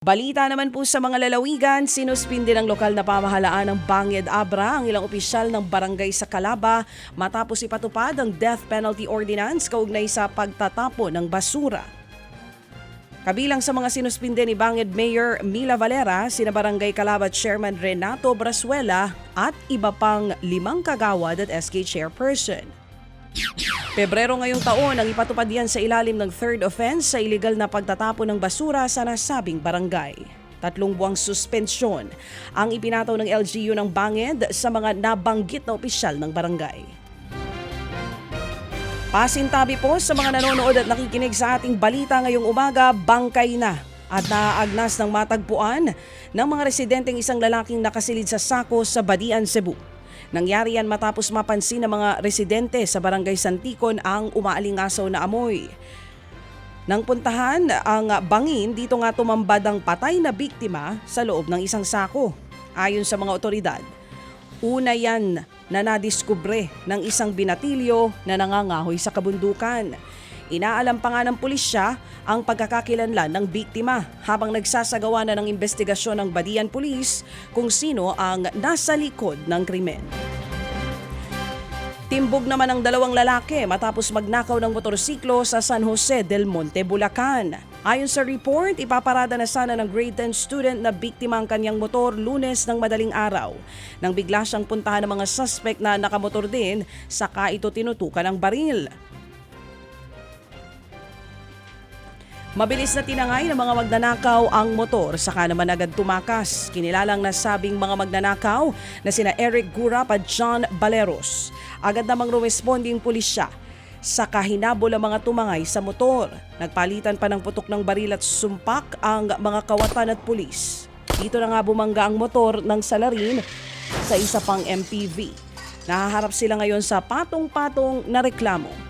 Balita naman po sa mga lalawigan, sinuspindi ng lokal na pamahalaan ng Banged Abra ang ilang opisyal ng barangay sa Calaba matapos ipatupad ang death penalty ordinance kaugnay sa pagtatapo ng basura. Kabilang sa mga sinuspinde ni Banged Mayor Mila Valera, sina Barangay Calaba Chairman Renato Brasuela at iba pang limang kagawad at SK Chairperson. Pebrero ngayong taon ang ipatupad yan sa ilalim ng third offense sa illegal na pagtatapon ng basura sa nasabing barangay. Tatlong buwang suspensyon ang ipinataw ng LGU ng Banged sa mga nabanggit na opisyal ng barangay. Pasintabi po sa mga nanonood at nakikinig sa ating balita ngayong umaga, bangkay na at naaagnas ng matagpuan ng mga residenteng isang lalaking nakasilid sa sako sa Badian, Cebu. Nangyari yan matapos mapansin ng mga residente sa barangay Santikon ang umaalingasaw na amoy. Nang puntahan ang bangin, dito nga tumambad ang patay na biktima sa loob ng isang sako. Ayon sa mga otoridad, una yan na nadiskubre ng isang binatilyo na nangangahoy sa kabundukan. Inaalam pa nga ng pulisya ang pagkakakilanlan ng biktima habang nagsasagawa na ng investigasyon ng Badian Police kung sino ang nasa likod ng krimen. Timbog naman ang dalawang lalaki matapos magnakaw ng motorsiklo sa San Jose del Monte, Bulacan. Ayon sa report, ipaparada na sana ng grade 10 student na biktima ang kanyang motor lunes ng madaling araw. Nang bigla siyang puntahan ng mga suspect na nakamotor din, saka ito tinutukan ng baril. Mabilis na tinangay ng mga magnanakaw ang motor saka naman agad tumakas. Kinilalang nasabing mga magnanakaw na sina Eric Gurap at John Baleros. Agad namang rumesponding pulisya sa kahinabol ang mga tumangay sa motor. Nagpalitan pa ng putok ng baril at sumpak ang mga kawatan at pulis. Dito na nga bumangga ang motor ng salarin sa isa pang MPV. Nahaharap sila ngayon sa patong-patong na reklamo.